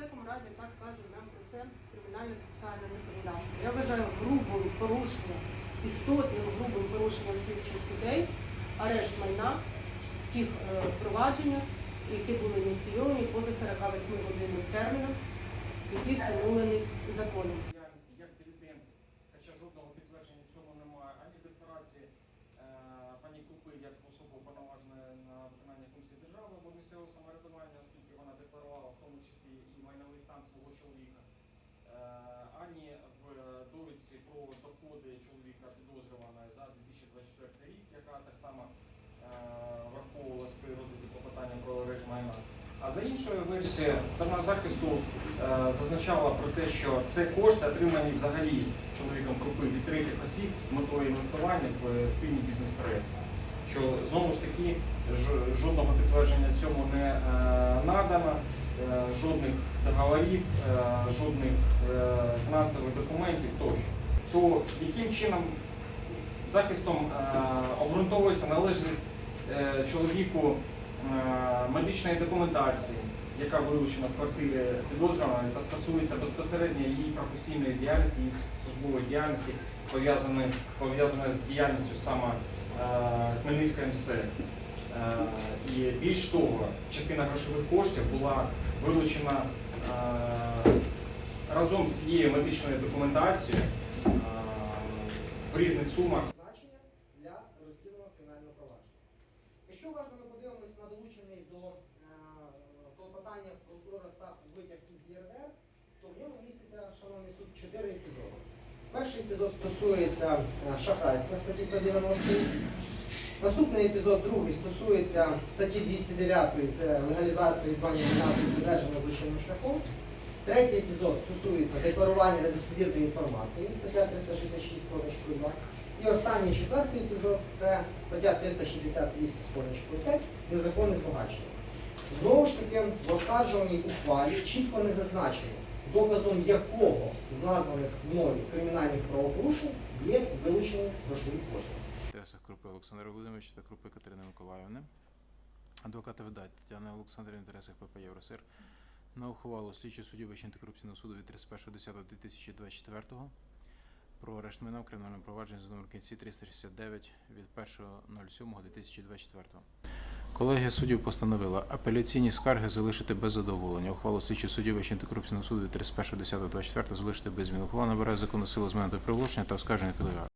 всякому разі так каже нам про це кримінальне процесуальне законодавство. Я вважаю грубим порушенням, істотним грубим порушенням слідчих судей, арешт майна в тих е, провадженнях, які були ініційовані поза 48 годинним терміном, який встановлений законом. Е, як особу повноваженої на виконання функції держави або місцевого самоврядування, оскільки вона декларувала і майновий стан свого чоловіка, е, ані в довідці про доходи чоловіка підозрюваної за 2024 рік, яка так само е, враховувалась при розгляді клопотання про арешт майна. А за іншою версією, сторона захисту е, зазначала про те, що це кошти отримані взагалі чоловіком групи від третіх осіб з метою інвестування в спільний бізнес-проект. Що знову ж таки жодного підтвердження цьому не е, надано, е, жодних договорів, е, жодних е, фінансових документів тощо. То яким чином захистом е, обґрунтовується належність е, чоловіку е, медичної документації, яка вилучена з квартири підозрюваної та стосується безпосередньо її професійної діяльності, її службової діяльності, пов'язаної пов'язаної з діяльністю саме е, Хмельницької МС. Е, І більш того, частина грошових коштів була вилучена е, разом з цією медичною документацією е, в різних сумах. для розслідування кримінального провадження. Якщо уважно подивимось на долучений до клопотання прокурора САП витяг із ЄРДР, то в ньому міститься, шановний суд, чотири епізоди. Перший епізод стосується шахрайства статті 190. Наступний епізод, другий, стосується статті 209, це легалізація відбування майна підтвердження злочинним шляхом. Третій епізод стосується декларування недостовірної інформації, стаття 366 позначкою 2. І останній четвертий епізод це стаття 368 з 5 незаконне збагачення. Знову ж таки, в оскаржуваній ухвалі чітко не зазначено, доказом якого з названих мною кримінальних правопорушень є вилучені грошові кошти. Інтересах Крупи Олександра Володимировича та Крупи Катерини Миколаївни. Адвоката видать Тетяна Олександрівна в інтересах ПП Євросир на ухвалу слідчого судді Вищого антикорупційного суду від 31.10.2024 про арешт майна в кримінальному провадженні за номер кінці 369 від 1.07.2024. Колегія суддів постановила апеляційні скарги залишити без задоволення. Ухвалу слідчого судді Вищого антикорупційного суду від 31.10.24 залишити без змін. Ухвала набирає законну силу з моменту приголошення та оскарження підлягає.